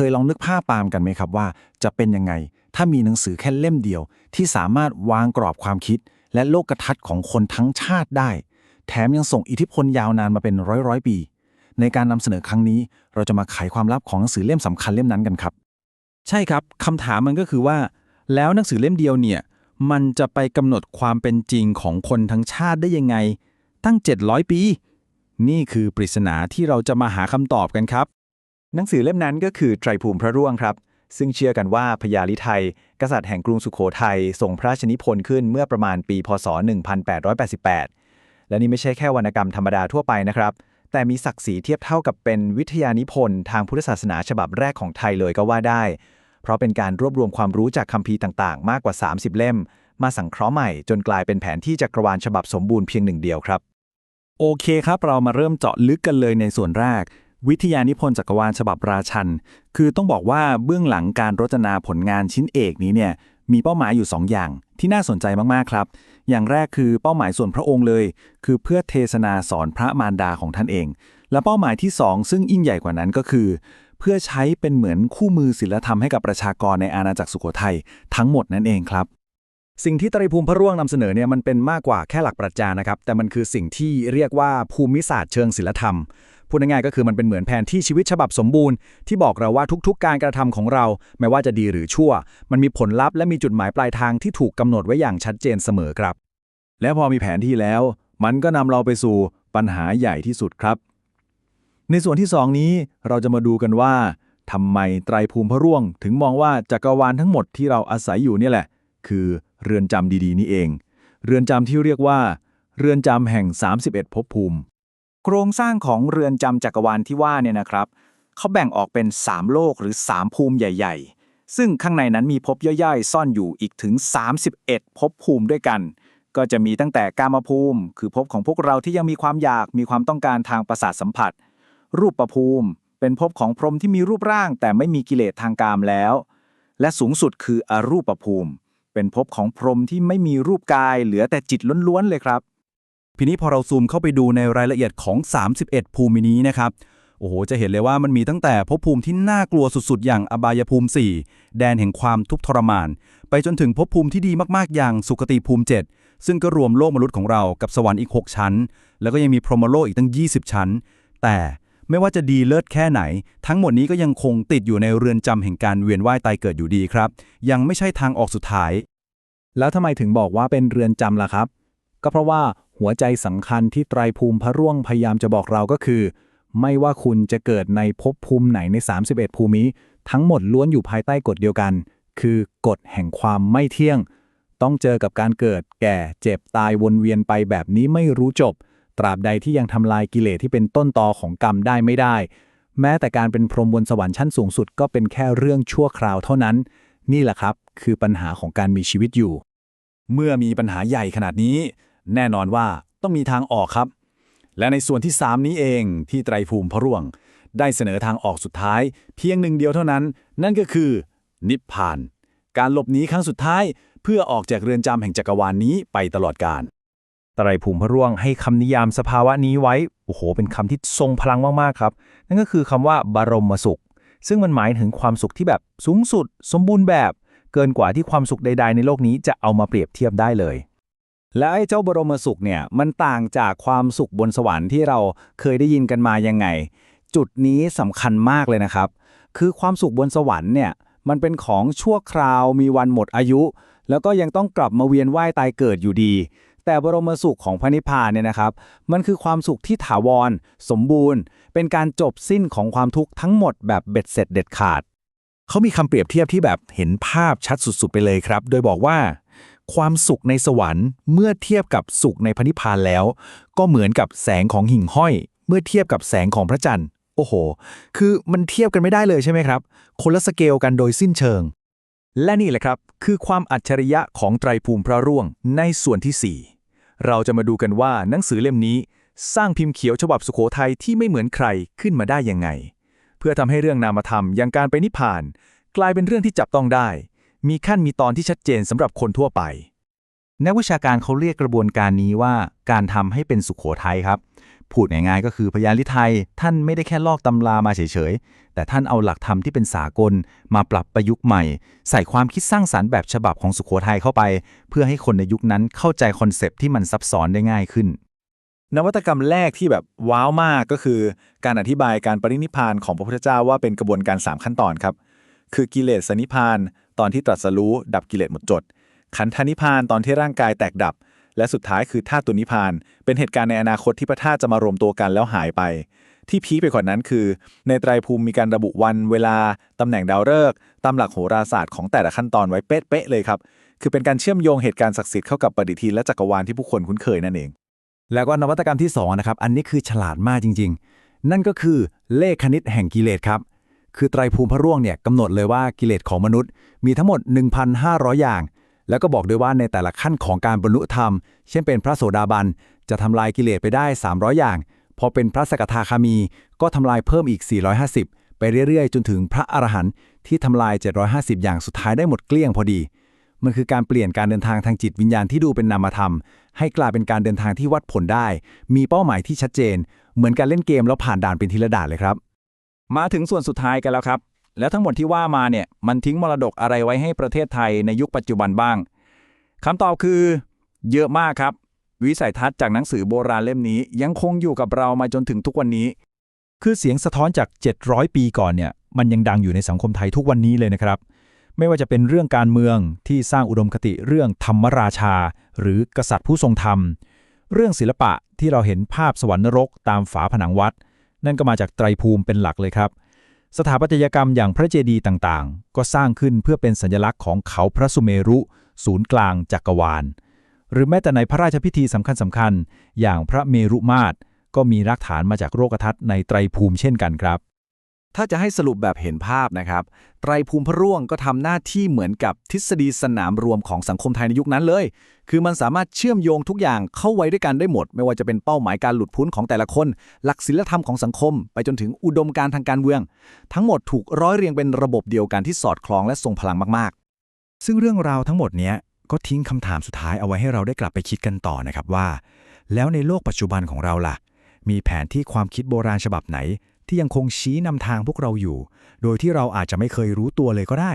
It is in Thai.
เคยลองนึกภาพตามกันไหมครับว่า จะเป็นยังไง ถ้ามีหนังสือแค่เล่มเดียว ที่สามารถวางกรอบความคิด และโลกทัศน์ของคนทั้งชาติได้ แถมยังส่งอิทธิพลยาวนานมาเป็นร้อยร้อยปี ในการนำเสนอครั้งนี้ เราจะมาไขความลับของหนังสือเล่มสำคัญเล่มนั้นกันครับ ใช่ครับคำถามมันก็คือว่า แล้วหนังสือเล่มเดียวเนี่ยมันจะไปกำหนดความเป็นจริงของคนทั้งชาติได้ยังไง ตั้ง 700 ปี นี่คือปริศนาที่เราจะมาหาคำตอบกันครับ หนังสือเล่มนั้นก็คือไตรภูมิพระร่วงครับ ซึ่งเชื่อกันว่าพญาลิไทย กษัตริย์แห่งกรุงสุขโขทัยส่งพระราชนิพนธ์ขึ้นเมื่อประมาณปี พศ 1888 และนี่ไม่ใช่แค่วรรณกรรมธรรมดาทั่วไปนะครับ แต่มีศักดิ์ศรีเทียบเท่ากับเป็นวิทยานิพนธ์ทางพุทธศาสนาฉบับแรกของไทยเลยก็ว่าได้ เพราะเป็นการรวบรวมความรู้จากคัมภีร์ต่างๆ มากกว่า 30 เล่ม มาสังเคราะห์ใหม่จนกลายเป็นแผนที่จักรวาลฉบับสมบูรณ์เพียงหนึ่งเดียวครับ โอเคครับ เรามาเริ่มเจาะลึกกันเลยในส่วนแรก วิทยานิพนธ์จักรวาลฉบับราชัน คือต้องบอกว่าเบื้องหลังการรจนาผลงานชิ้นเอกนี้เนี่ยมีเป้าหมายอยู่ 2 อย่าง ที่น่าสนใจมาก ๆ ครับ อย่างแรกคือเป้าหมายส่วนพระองค์เลย คือเพื่อเทศนาสอนพระมารดาของท่านเอง และเป้าหมายที่ 2 ซึ่งยิ่งใหญ่กว่านั้นก็คือ เพื่อใช้เป็นเหมือนคู่มือศิลธรรมให้กับประชากรในอาณาจักรสุโขทัยทั้งหมดนั่นเองครับ สิ่งที่ตรีภูมิพระร่วงนำเสนอเนี่ยมันเป็นมากกว่าแค่หลักปรัชญานะครับ แต่มันคือสิ่งที่เรียกว่าภูมิศาสตร์เชิงศิลธรรม พูดง่ายๆก็คือมันเป็นเหมือนแผนที่ชีวิตฉบับสมบูรณ์ที่บอกเราว่าทุกๆ การกระทำของเรา ไม่ว่าจะดีหรือชั่ว มันมีผลลัพธ์และมีจุดหมายปลายทางที่ถูกกำหนดไว้อย่างชัดเจนเสมอครับ และพอมีแผนที่แล้ว มันก็นำเราไปสู่ปัญหาใหญ่ที่สุดครับ ในส่วนที่ 2 นี้เราจะมาดูกันว่าทำไมไตรภูมิพระร่วง ถึงมองว่าจักรวาลทั้งหมดที่เราอาศัยอยู่นี่แหละ คือ เรือนจำดีๆ นี่เอง เรือนจำที่เรียกว่า เรือนจำแห่ง 31ภพภูมิ โครงสร้างของเรือนจำจักรวาลที่ว่าเนี่ยนะครับ เขาแบ่งออกเป็น 3 โลกหรือ 3 ภูมิใหญ่ ๆ ซึ่งข้างในนั้นมีภพย่อยๆ ซ่อนอยู่อีกถึง 31ภพภูมิด้วยกัน ก็จะมีตั้งแต่กามภูมิ คือภพของพวกเราที่ยังมีความอยากมีความต้องการทางประสาทสัมผัส รูปประภูมิ เป็นภพของพรหมที่มีรูปร่าง แต่ไม่มีกิเลสทางกามแล้ว และสูงสุดคืออรูปภูมิ เป็นภพของพรหมที่ไม่มีรูปกายเหลือแต่จิตล้วนๆเลยครับทีนี้พอเราซูมเข้าไปดูในรายละเอียดของ 31 ภูมินี้นะครับ โอ้โห จะเห็นเลยว่ามันมีตั้งแต่ภพภูมิที่น่ากลัวสุดๆ อย่างอบายภูมิ 4 แดนแห่งความทุกข์ทรมาน ไปจนถึงภพภูมิที่ดีมากๆ อย่างสุคติภูมิ 7 ซึ่งก็รวมโลกมนุษย์ของเรากับสวรรค์อีก 6 ชั้น แล้วก็ยังมีพรหมโลกอีกตั้ง 20 ชั้น แต่ ไม่ว่าจะดีเลิศแค่ไหน ทั้งหมดนี้ก็ยังคงติดอยู่ในเรือนจำแห่งการเวียนว่ายตายเกิดอยู่ดีครับ ยังไม่ใช่ทางออกสุดท้าย แล้วทำไมถึงบอกว่าเป็นเรือนจำล่ะครับ ก็เพราะว่าหัวใจสำคัญที่ไตรภูมิพระร่วงพยายามจะบอกเราก็คือ ไม่ว่าคุณจะเกิดในภพภูมิไหนใน 31 ภูมิ ทั้งหมดล้วนอยู่ภายใต้กฎเดียวกัน คือกฎแห่งความไม่เที่ยง ต้องเจอกับการเกิด แก่ เจ็บตายวนเวียนไปแบบนี้ไม่รู้จบ ตราบใดที่ยังทำลายกิเลสที่เป็นต้นตอของกรรมได้ไม่ได้ แม้แต่การเป็นพรหมบนสวรรค์ชั้นสูงสุดก็เป็นแค่เรื่องชั่วคราวเท่านั้น นี่แหละครับ คือปัญหาของการมีชีวิตอยู่ เมื่อมีปัญหาใหญ่ขนาดนี้ แน่นอนว่าต้องมีทางออกครับ และในส่วนที่ 3 นี้เองที่ไตรภูมิพระร่วง ได้เสนอทางออกสุดท้าย เพียงหนึ่งเดียวเท่านั้น นั่นก็คือ นิพพาน การหลบหนีครั้งสุดท้าย เพื่อออกจากเรือนจำแห่งจักรวาลนนี้ไปตลอดกาล ตรภูมิพระร่วงให้คำนิยามสภาวะนี้ไว้ โอ้โห เป็นคำที่ทรงพลังมากๆครับ นั่นก็คือคำว่าบรมสุข ซึ่งมันหมายถึงความสุขที่แบบสูงสุด สมบูรณ์แบบ เกินกว่าที่ความสุขใด ๆ ในโลกนี้จะเอามาเปรียบเทียบได้เลย แล้วไอ้เจ้าบรมสุขเนี่ยมันต่างจากความสุขบนสวรรค์ที่เราเคยได้ยินกันมายังไง จุดนี้สำคัญมากเลยนะครับ คือความสุขบนสวรรค์เนี่ยมันเป็นของชั่วคราวมีวันหมดอายุ แล้วก็ยังต้องกลับมาเวียนว่ายตายเกิดอยู่ดี แต่บรมสุขของพระนิพพานเนี่ยนะครับ มันคือความสุขที่ถาวร สมบูรณ์ เป็นการจบสิ้นของความทุกข์ทั้งหมดแบบเบ็ดเสร็จเด็ดขาด เขามีคำเปรียบเทียบที่แบบเห็นภาพชัดสุดๆไปเลยครับ โดยบอกว่า ความสุขในสวรรค์ เมื่อเทียบกับสุขในพระนิพพานแล้ว ก็เหมือนกับแสงของหิ่งห้อย เมื่อเทียบกับแสงของพระจันทร์ โอ้โห คือมันเทียบกันไม่ได้เลยใช่ไหมครับ คนละสเกลกันโดยสิ้นเชิงและนี่แหละครับ คือความอัจฉริยะของไตรภูมิพระร่วงในส่วนที่ 4 เราจะมาดูกันว่าหนังสือเล่มนี้ สร้างพิมพ์เขียวฉบับสุโขทัยที่ไม่เหมือนใครขึ้นมาได้ยังไง เพื่อทำให้เรื่องนามธรรมอย่างการไปนิพพาน กลายเป็นเรื่องที่จับต้องได้ มีขั้นมีตอนที่ชัดเจนสำหรับคนทั่วไป นักวิชาการเขาเรียกกระบวนการนี้ว่าการทำให้เป็นสุขโขทัยครับ พูดง่ายๆก็คือพญาลิไทยท่านไม่ได้แค่ลอกตำรามาเฉยๆ แต่ท่านเอาหลักธรรมที่เป็นสากลมาปรับประยุกต์ใหม่ ใส่ความคิดสร้างสรรค์แบบฉบับของสุโขทัยเข้าไป เพื่อให้คนในยุคนั้นเข้าใจคอนเซปต์ที่มันซับซ้อนได้ง่ายขึ้น นวัตกรรมแรกที่แบบว้าวมากก็คือ การอธิบายการปรินิพานของพระพุทธเจ้าว่าเป็นกระบวนการ 3 ขั้นตอนครับ คือกิเลสนิพพาน ตอนที่ตรัสรู้ดับกิเลสหมดจด ขันธนิพพานตอนที่ร่างกายแตกดับ และสุดท้ายคือธาตุตุนิพาน เป็นเหตุการณ์ในอนาคตที่พระธาตุจะมารวมตัวกันแล้วหายไป ที่พีไปกว่านั้นคือ ในไตรภูมิมีการระบุวันเวลา ตำแหน่งดาวฤกษ์ตามหลักโหราศาสตร์ของแต่ละขั้นตอนไว้เป๊ะๆเลยครับ คือเป็นการเชื่อมโยงเหตุการณ์ศักดิ์สิทธิ์เข้ากับปฏิทินและจักรวาลที่ผู้คนคุ้นเคยนั่นเอง แล้วก็นวัตกรรมที่2นะครับ อันนี้คือฉลาดมากจริง ๆ นั่นก็คือเลขคณิตแห่งกิเลสครับ คือไตรภูมิพระร่วงเนี่ยกำหนดเลยว่ากิเลสของมนุษย์ มีทั้งหมด 1,500 อย่าง แล้วก็บอกด้วยว่าในแต่ละขั้นของการบรรลุธรรม เช่นเป็นพระโสดาบัน จะทำลายกิเลสไปได้ 300 อย่าง พอเป็นพระสกทาคามี ก็ทำลายเพิ่มอีก 450 ไปเรื่อยๆ จนถึงพระอรหันต์ที่ทำลาย 750 อย่างสุดท้ายได้หมดเกลี้ยงพอดี มันคือการเปลี่ยนการเดินทางทางจิตวิญญาณที่ดูเป็นนามธรรม ให้กลายเป็นการเดินทางที่วัดผลได้ มีเป้าหมายที่ชัดเจน เหมือนการเล่นเกมแล้วผ่านด่านเป็นทีละด่านเลยครับ มาถึงส่วนสุดท้ายกันแล้วครับ แล้วทั้งหมดที่ว่ามาเนี่ยมันทิ้งมรดกอะไรไว้ให้ประเทศไทยในยุคปัจจุบันบ้างคำตอบคือ เยอะมากครับ วิสัยทัศน์จากหนังสือโบราณเล่มนี้ ยังคงอยู่กับเรามาจนถึงทุกวันนี้ คือเสียงสะท้อนจาก 700 ปีก่อนเนี่ยมันยังดังอยู่ในสังคมไทยทุกวันนี้เลยนะครับ ไม่ว่าจะเป็นเรื่องการเมืองที่สร้างอุดมคติเรื่องธรรมราชา หรือกษัตริย์ผู้ทรงธรรม เรื่องศิลปะที่เราเห็นภาพสวรรค์นรกตามฝาผนังวัด นั่นก็มาจากไตรภูมิเป็นหลักเลยครับ สถาปัตยกรรมอย่างพระเจดีย์ต่างๆ ก็สร้างขึ้นเพื่อเป็นสัญลักษณ์ของเขาพระสุเมรุ ศูนย์กลางจักรวาล หรือแม้แต่ในพระราชพิธีสำคัญๆอย่างพระเมรุมาตรก็มีรากฐานมาจากโรคทัศน์ในไตรภูมิเช่นกันครับ ถ้าจะให้สรุปแบบเห็นภาพนะครับ ไตรภูมิพระร่วงก็ทำหน้าที่เหมือนกับทฤษฎีสนามรวมของสังคมไทยในยุคนั้นเลย คือมันสามารถเชื่อมโยงทุกอย่างเข้าไว้ด้วยกันได้หมด ไม่ว่าจะเป็นเป้าหมายการหลุดพ้นของแต่ละคน หลักศีลธรรมของสังคม ไปจนถึงอุดมการทางการเมือง ทั้งหมดถูกร้อยเรียงเป็นระบบเดียวกันที่สอดคล้องและทรงพลังมากๆ ซึ่งเรื่องราวทั้งหมดนี้ก็ทิ้งคำถามสุดท้ายเอาไว้ให้เราได้กลับไปคิดกันต่อนะครับว่า แล้วในโลกปัจจุบันของเราล่ะ มีแผนที่ความคิดโบราณฉบับไหน ที่ยังคงชี้นำทางพวกเราอยู่ โดยที่เราอาจจะไม่เคยรู้ตัวเลยก็ได้